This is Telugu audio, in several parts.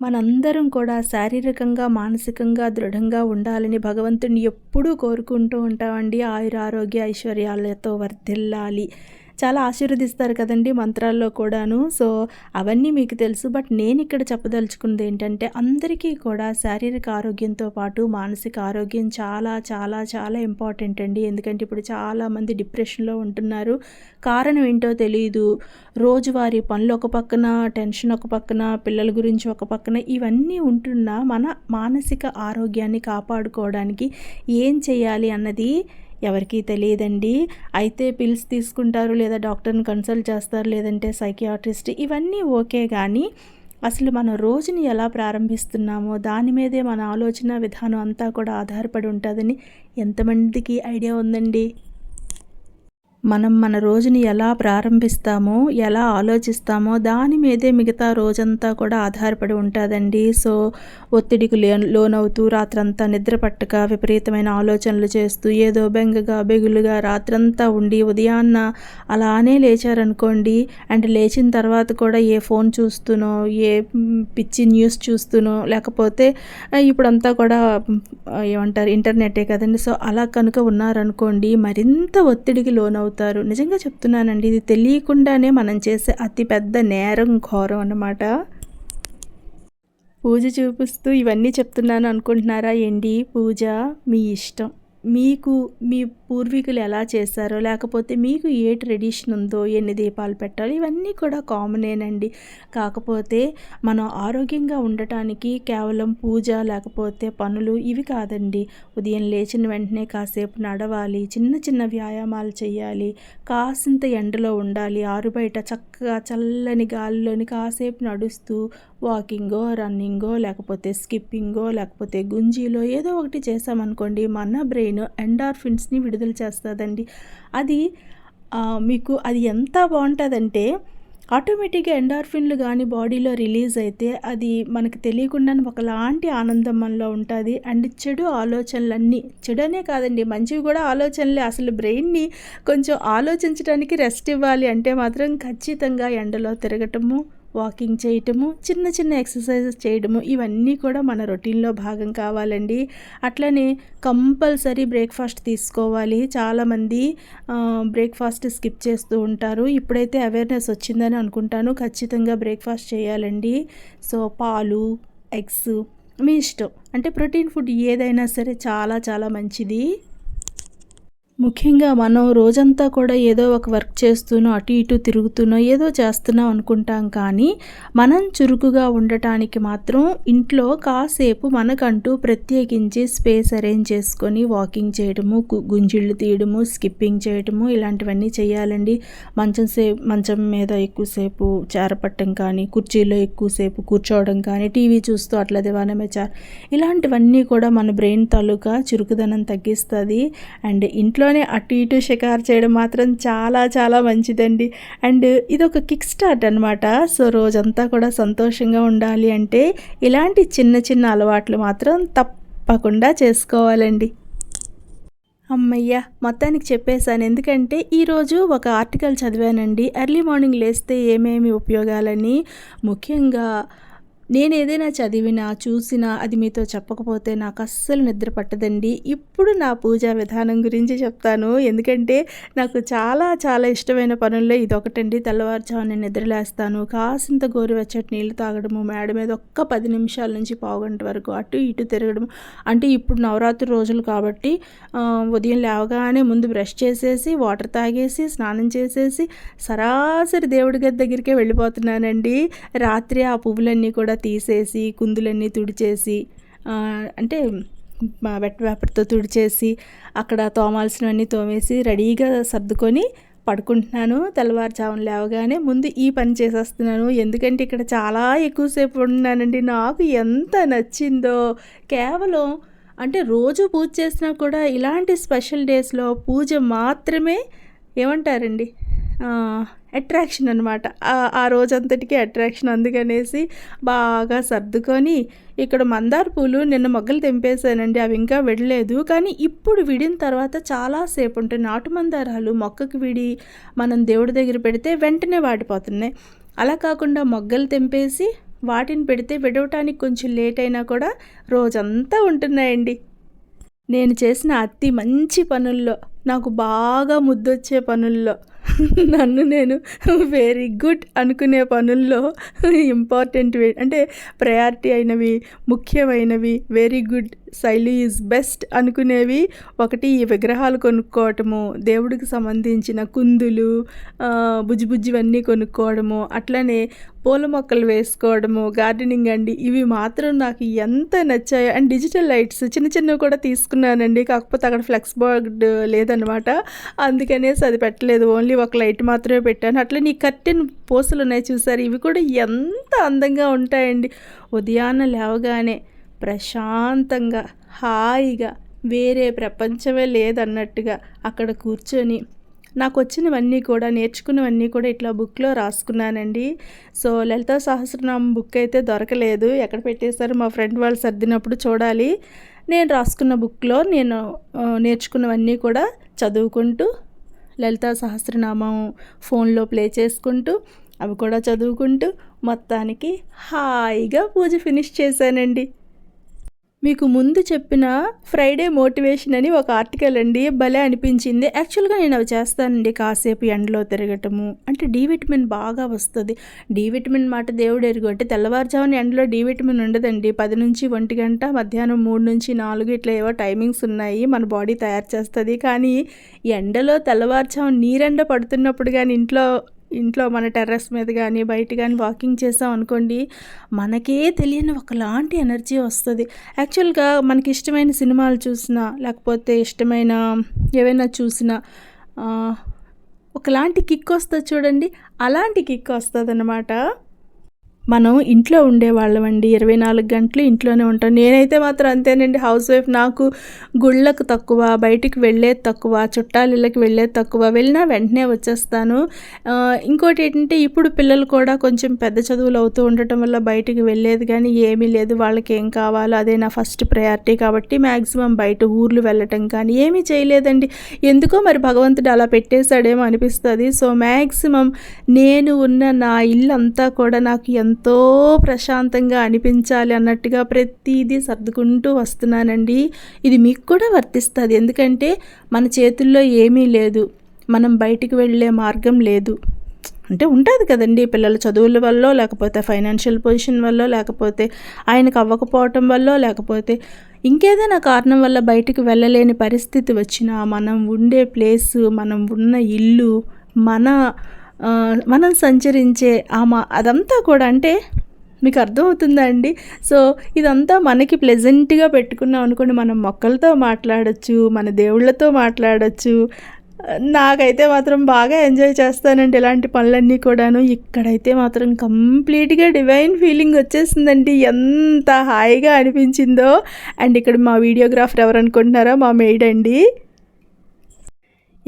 మనందరం కూడా శారీరకంగా మానసికంగా దృఢంగా ఉండాలని భగవంతుని ఎప్పుడూ కోరుకుంటూ ఉంటామండి. ఆయుర ఆరోగ్య ఐశ్వర్యాలతో వర్ధిల్లాలి. చాలా ఆశీర్వదిస్తారు కదండి మంత్రాల్లో కూడాను. సో అవన్నీ మీకు తెలుసు. బట్ నేను ఇక్కడ చెప్పదలుచుకున్నది ఏంటంటే అందరికీ కూడా శారీరక ఆరోగ్యంతో పాటు మానసిక ఆరోగ్యం చాలా చాలా చాలా ఇంపార్టెంట్ అండి. ఎందుకంటే ఇప్పుడు చాలామంది డిప్రెషన్లో ఉంటున్నారు. కారణం ఏంటో తెలియదు రోజువారీ పనులు ఒక పక్కన టెన్షన్ ఒక పక్కన పిల్లల గురించి ఒక పక్కన ఇవన్నీ ఉంటున్నా మన మానసిక ఆరోగ్యాన్ని కాపాడుకోవడానికి ఏం చేయాలి అన్నది ఎవరికీ తెలియదండి. అయితే పిల్స్ తీసుకుంటారు లేదా డాక్టర్ని కన్సల్ట్ చేస్తారు లేదంటే సైకియాట్రిస్ట్ ఇవన్నీ ఓకే కానీ అసలు మన రోజుని ఎలా ప్రారంభిస్తున్నామో దాని మీదే మన ఆలోచన విధానం అంతా కూడా ఆధారపడి ఉంటుందని ఎంతమందికి ఐడియా ఉందండి. మనం మన రోజుని ఎలా ప్రారంభిస్తామో ఎలా ఆలోచిస్తామో దాని మీదే మిగతా రోజంతా కూడా ఆధారపడి ఉంటుందండి. సో ఒత్తిడికి లోనవుతూ రాత్రంతా నిద్ర పట్టక విపరీతమైన ఆలోచనలు చేస్తూ ఏదో బెంగగా బెగులుగా రాత్రంతా ఉండి ఉదయాన్న అలానే లేచారనుకోండి అండ్ లేచిన తర్వాత కూడా ఏ ఫోన్ చూస్తూనో ఏ పిచ్చి న్యూస్ చూస్తూనో లేకపోతే ఇప్పుడంతా కూడా ఏమంటారు ఇంటర్నెటే కదండి. సో అలా కనుక ఉన్నారనుకోండి మరింత ఒత్తిడికి లోనవుతూ అవుతారు. నిజంగా చెప్తున్నానండి ఇది తెలియకుండానే మనం చేసే అతి పెద్ద నేరం ఘోరం అన్నమాట. పూజ చూపిస్తూ ఇవన్నీ చెప్తున్నాను అనుకుంటున్నారా ఏంటి? పూజ మీ ఇష్టం. మీకు మీ పూర్వీకులు ఎలా చేశారో లేకపోతే మీకు ఏ ట్రెడిషన్ ఉందో ఎన్ని దీపాలు పెట్టాలి ఇవన్నీ కూడా కామనేనండి కాకపోతే మనం ఆరోగ్యంగా ఉండటానికి కేవలం పూజ లేకపోతే పనులు ఇవి కాదండి. ఉదయం లేచిన వెంటనే కాసేపు నడవాలి చిన్న చిన్న వ్యాయామాలు చేయాలి కాసింత ఎండలో ఉండాలి ఆరు బయట చక్క చక్కగా చల్లని గాలిలోని కాసేపు నడుస్తూ వాకింగో రన్నింగో లేకపోతే స్కిప్పింగో లేకపోతే గుంజీలో ఏదో ఒకటి చేసామనుకోండి మన బ్రెయిన్ ఎండార్ఫిన్స్ని విడుదల చేస్తుందండి. అది మీకు అది ఎంత బాగుంటుందంటే ఆటోమేటిక్గా ఎండార్ఫిన్లు కానీ బాడీలో రిలీజ్ అయితే అది మనకు తెలియకుండానే ఒకలాంటి ఆనందం మనలో ఉంటుంది. అండ్ చెడు ఆలోచనలన్నీ చెడు అనే కాదండి మంచివి కూడా ఆలోచనలే. అసలు బ్రెయిన్ని కొంచెం ఆలోచించడానికి రెస్ట్ ఇవ్వాలి అంటే మాత్రం ఖచ్చితంగా ఎండలో తిరగటము వాకింగ్ చేయటము చిన్న చిన్న ఎక్సర్సైజెస్ చేయడము ఇవన్నీ కూడా మన రొటీన్లో భాగం కావాలండి. అట్లనే కంపల్సరీ బ్రేక్ఫాస్ట్ తీసుకోవాలి. చాలామంది బ్రేక్ఫాస్ట్ స్కిప్ చేస్తూ ఉంటారు. ఇప్పుడైతే అవేర్నెస్ వచ్చిందని అనుకుంటాను. ఖచ్చితంగా బ్రేక్ఫాస్ట్ చేయాలండి. సో పాలు ఎగ్స్ మీ ఇష్టం. అంటే ప్రోటీన్ ఫుడ్ ఏదైనా సరే చాలా చాలా మంచిది. ముఖ్యంగా మనం రోజంతా కూడా ఏదో ఒక వర్క్ చేస్తూనో అటు ఇటు తిరుగుతూనో ఏదో చేస్తున్నాం అనుకుంటాం కానీ మనం చురుకుగా ఉండటానికి మాత్రం ఇంట్లో కాసేపు మనకంటూ ప్రత్యేకించి స్పేస్ అరేంజ్ చేసుకొని వాకింగ్ చేయడము గుంజిళ్ళు తీయడము స్కిప్పింగ్ చేయడము ఇలాంటివన్నీ చేయాలండి. మంచం సేపు మంచం మీద ఎక్కువసేపు చేరపట్టడం కానీ కుర్చీలో ఎక్కువసేపు కూర్చోవడం కానీ టీవీ చూస్తూ అట్లా దివానమే చార్. ఇలాంటివన్నీ కూడా మన బ్రెయిన్ తాలూకా చురుకుదనం తగ్గిస్తుంది. అండ్ ఇంట్లో ఇంట్లోనే అటు ఇటు షికారు చేయడం మాత్రం చాలా చాలా మంచిదండి. అండ్ ఇది ఒక కిక్ స్టార్ట్ అనమాట సో రోజంతా కూడా సంతోషంగా ఉండాలి అంటే ఇలాంటి చిన్న చిన్న అలవాట్లు మాత్రం తప్పకుండా చేసుకోవాలండి. అమ్మయ్య మొత్తానికి చెప్పేశాను. ఎందుకంటే ఈరోజు ఒక ఆర్టికల్ చదివానండి. ఎర్లీ మార్నింగ్ లేస్తే ఏమేమి ఉపయోగాలని ముఖ్యంగా నేను ఏదైనా చదివినా చూసినా అది మీతో చెప్పకపోతే నాకు అస్సలు నిద్ర పట్టదండి. ఇప్పుడు నా పూజా విధానం గురించి చెప్తాను. ఎందుకంటే నాకు చాలా చాలా ఇష్టమైన పనుల్లో ఇది ఒకటండి తెల్లవారుజామున నిద్రలేస్తాను. కాసింత గోరువెచ్చటి నీళ్ళు తాగడము మేడ మీద ఒక్క పది నిమిషాల నుంచి పావుగంట వరకు అటు ఇటు తిరగడం అంటే ఇప్పుడు నవరాత్రి రోజులు కాబట్టి ఉదయం లేవగానే ముందు బ్రష్ చేసేసి వాటర్ తాగేసి స్నానం చేసేసి సరాసరి దేవుడి గది దగ్గరికే వెళ్ళిపోతున్నానండి. రాత్రి ఆ పువ్వులన్నీ కూడా తీసేసి కుందులన్నీ తుడిచేసి అంటే వెట్ పేపర్తో తుడిచేసి అక్కడ తోమాల్సినవన్నీ తోమేసి రెడీగా సర్దుకొని పడుకుంటున్నాను. తెల్లవారుజామున లేవగానే ముందు ఈ పని చేసేస్తున్నాను. ఎందుకంటే ఇక్కడ చాలా ఎక్కువసేపు ఉన్నానండి నాకు ఎంత నచ్చిందో. కేవలం అంటే రోజు పూజ చేసినా కూడా ఇలాంటి స్పెషల్ డేస్లో పూజ మాత్రమే ఏమంటారండి? అట్రాక్షన్ అనమాట ఆ రోజంతటికి అట్రాక్షన్ అందుకనేసి బాగా సర్దుకొని ఇక్కడ మందార పూలు నిన్న మొగ్గలు తెంపేశానండి అవి ఇంకా విడలేదు. కానీ ఇప్పుడు విడిన తర్వాత చాలాసేపు ఉంటాయి నాటు మందారాలు మొక్కకు విడి మనం దేవుడి దగ్గర పెడితే వెంటనే వాడిపోతున్నాయి. అలా కాకుండా మొగ్గలు తెంపేసి వాటిని పెడితే విడవటానికి కొంచెం లేట్ అయినా కూడా రోజంతా ఉంటున్నాయండి. నేను చేసిన అతి మంచి పనుల్లో నాకు బాగా ముద్దొచ్చే పనుల్లో. నన్ను నేను వెరీ గుడ్ అనుకునే పనుల్లో ఇంపార్టెంట్ అంటే ప్రయారిటీ అయినవి ముఖ్యమైనవి వెరీ గుడ్ శైలి ఈజ్ బెస్ట్ అనుకునేవి ఒకటి ఈ విగ్రహాలు కొనుక్కోవటము దేవుడికి సంబంధించిన కుందులు బుజ్జిబుజ్జివన్నీ కొనుక్కోవడము అట్లనే పూల మొక్కలు వేసుకోవడము గార్డెనింగ్ అండి. ఇవి మాత్రం నాకు ఎంత నచ్చాయో అండ్ డిజిటల్ లైట్స్ చిన్న చిన్నవి కూడా తీసుకున్నానండి. కాకపోతే అక్కడ ఫ్లెక్స్ బోర్డ్ లేదనమాట అందుకనేసి అది పెట్టలేదు. ఓన్లీ ఒక లైట్ మాత్రమే పెట్టాను. అట్లా నీ కర్టెన్ పూసలు ఉన్నాయి చూసారు ఇవి కూడా ఎంత అందంగా ఉంటాయండి. ఉదయాన్నం లేవగానే ప్రశాంతంగా హాయిగా వేరే ప్రపంచమే లేదన్నట్టుగా అక్కడ కూర్చొని నాకు వచ్చినవన్నీ కూడా నేర్చుకున్నవన్నీ కూడా ఇట్లా బుక్లో రాసుకున్నానండి. సో లలిత సహస్రనామం బుక్ అయితే దొరకలేదు. ఎక్కడ పెట్టేశారు? మా ఫ్రెండ్ వాళ్ళు సర్దినప్పుడు చూడాలి. నేను రాసుకున్న బుక్లో నేను నేర్చుకున్నవన్నీ కూడా చదువుకుంటూ లలితా సహస్రనామం ఫోన్లో ప్లే చేసుకుంటూ అవి కూడా చదువుకుంటూ మొత్తానికి హాయిగా పూజ ఫినిష్ చేశానండి. మీకు ముందు చెప్పిన ఫ్రైడే మోటివేషన్ అని ఒక ఆర్టికల్ అండి. భలే అనిపించింది. యాక్చువల్గా నేను అవి చేస్తానండి కాసేపు ఎండలో తిరగటము. అంటే డి విటమిన్ బాగా వస్తుంది. డి విటమిన్ మాట దేవుడు ఎరుగు అంటే తెల్లవారుజామున ఎండలో డి విటమిన్ ఉండదండి. పది నుంచి ఒంటి గంట మధ్యాహ్నం మూడు నుంచి నాలుగు ఇట్లా ఏవో టైమింగ్స్ ఉన్నాయి. మన బాడీ తయారు చేస్తుంది. కానీ ఎండలో తెల్లవారుజామున నీరెండ పడుతున్నప్పుడు కానీ ఇంట్లో ఇంట్లో మన టెర్రస్ మీద కానీ బయట కానీ వాకింగ్ చేసాం అనుకోండి మనకే తెలియని ఒకలాంటి ఎనర్జీ వస్తుంది. యాక్చువల్గా మనకి ఇష్టమైన సినిమాలు చూసినా లేకపోతే ఇష్టమైన ఏవైనా చూసినా ఒకలాంటి కిక్ వస్తుంది చూడండి అలాంటి కిక్ వస్తుంది అన్నమాట మనం ఇంట్లో ఉండేవాళ్ళమండి. ఇరవై నాలుగు గంటలు ఇంట్లోనే ఉంటాం. నేనైతే మాత్రం అంతేనండి. హౌస్ వైఫ్ నాకు గుళ్ళకు తక్కువ బయటికి వెళ్ళేది తక్కువ చుట్టాలు ఇళ్ళకి వెళ్ళేది తక్కువ. వెళ్ళినా వెంటనే వచ్చేస్తాను. ఇంకోటి ఏంటంటే ఇప్పుడు పిల్లలు కూడా కొంచెం పెద్ద చదువులు అవుతూ ఉండటం వల్ల బయటికి వెళ్ళేది కానీ ఏమీ లేదు. వాళ్ళకి ఏం కావాలో అదే నా ఫస్ట్ ప్రయారిటీ కాబట్టి మ్యాక్సిమం బయట ఊర్లు వెళ్ళటం కానీ ఏమీ చేయలేదండి. ఎందుకో మరి భగవంతుడు అలా పెట్టేశాడేమో అనిపిస్తుంది. సో మ్యాక్సిమం నేను ఉన్న నా ఇల్లు అంతా కూడా నాకు ఎంతో ప్రశాంతంగా అనిపించాలి అన్నట్టుగా ప్రతిదీ సర్దుకుంటూ వస్తున్నానండి. ఇది మీకు కూడా వర్తిస్తుంది. ఎందుకంటే మన చేతుల్లో ఏమీ లేదు. మనం బయటికి వెళ్ళే మార్గం లేదు. అంటే ఉంటుంది కదండి. పిల్లల చదువుల వల్ల లేకపోతే ఫైనాన్షియల్ పొజిషన్ వల్ల లేకపోతే ఆయనకు అవ్వకపోవటం వల్ల లేకపోతే ఇంకేదైనా కారణం వల్ల బయటికి వెళ్ళలేని పరిస్థితి వచ్చినా మనం ఉండే ప్లేసు మనం ఉన్న ఇల్లు మన మనం సంచరించే ఆమె అదంతా కూడా అంటే మీకు అర్థమవుతుందా అండి సో ఇదంతా మనకి ప్లెజెంట్గా పెట్టుకున్నాం అనుకోండి మనం మొక్కలతో మాట్లాడచ్చు మన దేవుళ్ళతో మాట్లాడచ్చు. నాకైతే మాత్రం బాగా ఎంజాయ్ చేస్తానండి ఇలాంటి పనులన్నీ కూడాను. ఇక్కడైతే మాత్రం కంప్లీట్గా డివైన్ ఫీలింగ్ వచ్చేసిందండి. ఎంత హాయిగా అనిపించిందో. అండ్ ఇక్కడ మా వీడియోగ్రాఫర్ ఎవరు అనుకుంటున్నారో మా మెయిడ్ అండి.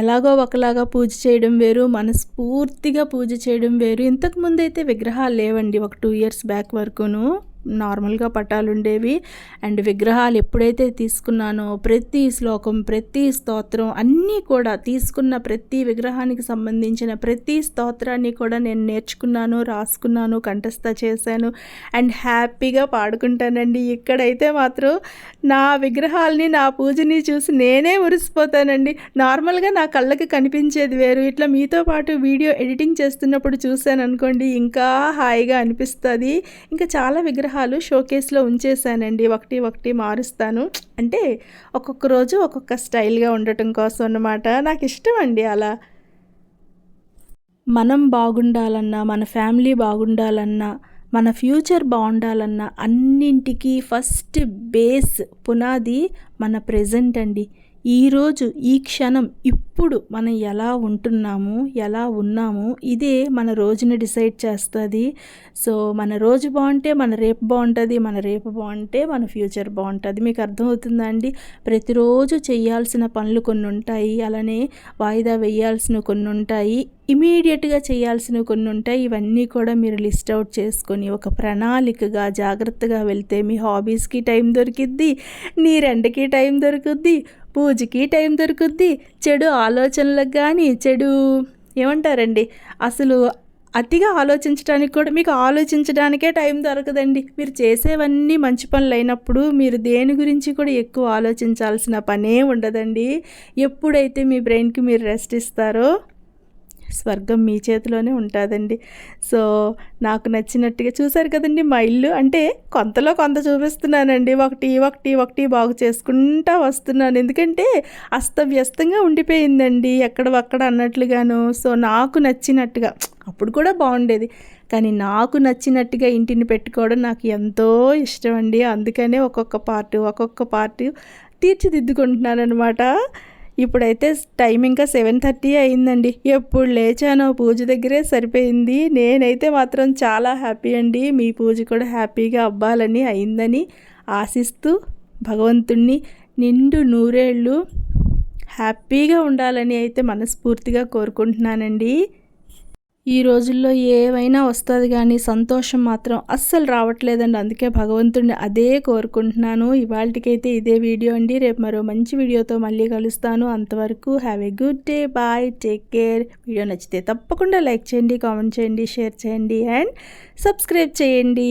ఎలాగో ఒకలాగా పూజ చేయడం వేరు మనస్ఫూర్తిగా పూజ చేయడం వేరు. ఇంతకుముందు అయితే విగ్రహాలు లేవండి ఒక టూ ఇయర్స్ బ్యాక్ వరకును. నార్మల్గా పటాలు ఉండేవి అండ్ విగ్రహాలు ఎప్పుడైతే తీసుకున్నానో ప్రతి శ్లోకం ప్రతి స్తోత్రం అన్నీ కూడా తీసుకున్న ప్రతి విగ్రహానికి సంబంధించిన ప్రతి స్తోత్రాన్ని కూడా నేను నేర్చుకున్నాను రాసుకున్నాను కంఠస్థ చేశాను అండ్ హ్యాపీగా పాడుకుంటానండి. ఇక్కడైతే మాత్రం నా విగ్రహాలని నా పూజని చూసి నేనే మురిసిపోతానండి. నార్మల్గా నా కళ్ళకి కనిపించేది వేరు. ఇట్లా మీతో పాటు వీడియో ఎడిటింగ్ చేస్తున్నప్పుడు చూశాను అనుకోండి ఇంకా హాయిగా అనిపిస్తుంది. ఇంకా చాలా విగ్రహాలు విగ్రహాలు షోకేస్లో ఉంచేసానండి ఒకటి ఒకటి మారుస్తాను. అంటే ఒక్కొక్క రోజు ఒక్కొక్క స్టైల్గా ఉండటం కోసం అన్నమాట. నాకు ఇష్టం అండి అలా. మనం బాగుండాలన్నా మన ఫ్యామిలీ బాగుండాలన్నా మన ఫ్యూచర్ బాగుండాలన్నా అన్నింటికీ ఫస్ట్ బేస్ పునాది మన ప్రజెంట్ అండి. ఈరోజు ఈ క్షణం ఇప్పుడు మనం ఎలా ఉంటున్నాము ఎలా ఉన్నాము ఇదే మన రోజుని డిసైడ్ చేస్తుంది. సో మన రోజు బాగుంటే మన రేపు బాగుంటుంది మన రేపు బాగుంటే మన ఫ్యూచర్ బాగుంటుంది. మీకు అర్థమవుతుందా అండి? ప్రతిరోజు చేయాల్సిన పనులు కొన్ని ఉంటాయి అలానే వాయిదా వేయాల్సిన కొన్ని ఉంటాయి ఇమీడియట్గా చేయాల్సినవి కొన్ని ఉంటాయి. ఇవన్నీ కూడా మీరు లిస్ట్ అవుట్ చేసుకొని ఒక ప్రణాళికగా జాగ్రత్తగా వెళ్తే మీ హాబీస్కి టైం దొరికిద్ది నీ రెండకి టైం దొరుకుద్ది పూజకి టైం దొరుకుద్ది చెడు ఆలోచనలకు కానీ చెడు ఏమంటారండి? అసలు అతిగా ఆలోచించడానికి కూడా మీకు ఆలోచించడానికే టైం దొరకదండి. మీరు చేసేవన్నీ మంచి పనులు అయినప్పుడు మీరు దేని గురించి కూడా ఎక్కువ ఆలోచించాల్సిన పనే ఉండదండి. ఎప్పుడైతే మీ బ్రెయిన్కి మీరు రెస్ట్ ఇస్తారో స్వర్గం మీ చేతిలోనే ఉంటుందండి. సో నాకు నచ్చినట్టుగా చూశారు కదండి మా ఇల్లు. అంటే కొంతలో కొంత చూపిస్తున్నానండి. ఒకటి ఒకటి ఒకటి బాగు చేసుకుంటా వస్తున్నాను. ఎందుకంటే అస్తవ్యస్తంగా ఉండిపోయిందండి ఎక్కడ ఒక్కడ అన్నట్లుగాను. సో నాకు నచ్చినట్టుగా అప్పుడు కూడా బాగుండేది. కానీ నాకు నచ్చినట్టుగా ఇంటిని పెట్టుకోవడం నాకు ఎంతో ఇష్టం అండి అందుకనే ఒక్కొక్క పార్ట్ ఒక్కొక్క పార్ట్ తీర్చిదిద్దుకుంటున్నాను అనమాట ఇప్పుడైతే టైం ఇంకా సెవెన్ థర్టీ అయిందండి. ఎప్పుడు లేచానో పూజ దగ్గరే సరిపోయింది. నేనైతే మాత్రం చాలా హ్యాపీ అండి. మీ పూజ కూడా హ్యాపీగా అవ్వాలని అయిందని ఆశిస్తూ భగవంతుణ్ణి నిండు నూరేళ్ళు హ్యాపీగా ఉండాలని అయితే మనస్ఫూర్తిగా కోరుకుంటున్నానండి. ఈ రోజుల్లో ఏవైనా వస్తుంది కానీ సంతోషం మాత్రం అస్సలు రావట్లేదండి. అందుకే భగవంతుడిని అదే కోరుకుంటున్నాను. ఇవాళకైతే ఇదే వీడియో అండి. రేపు మరో మంచి వీడియోతో మళ్ళీ కలుస్తాను. అంతవరకు have a good day bye take care video నచ్చితే తప్పకుండా లైక్ చేయండి కామెంట్ చేయండి షేర్ చేయండి అండ్ సబ్స్క్రైబ్ చేయండి.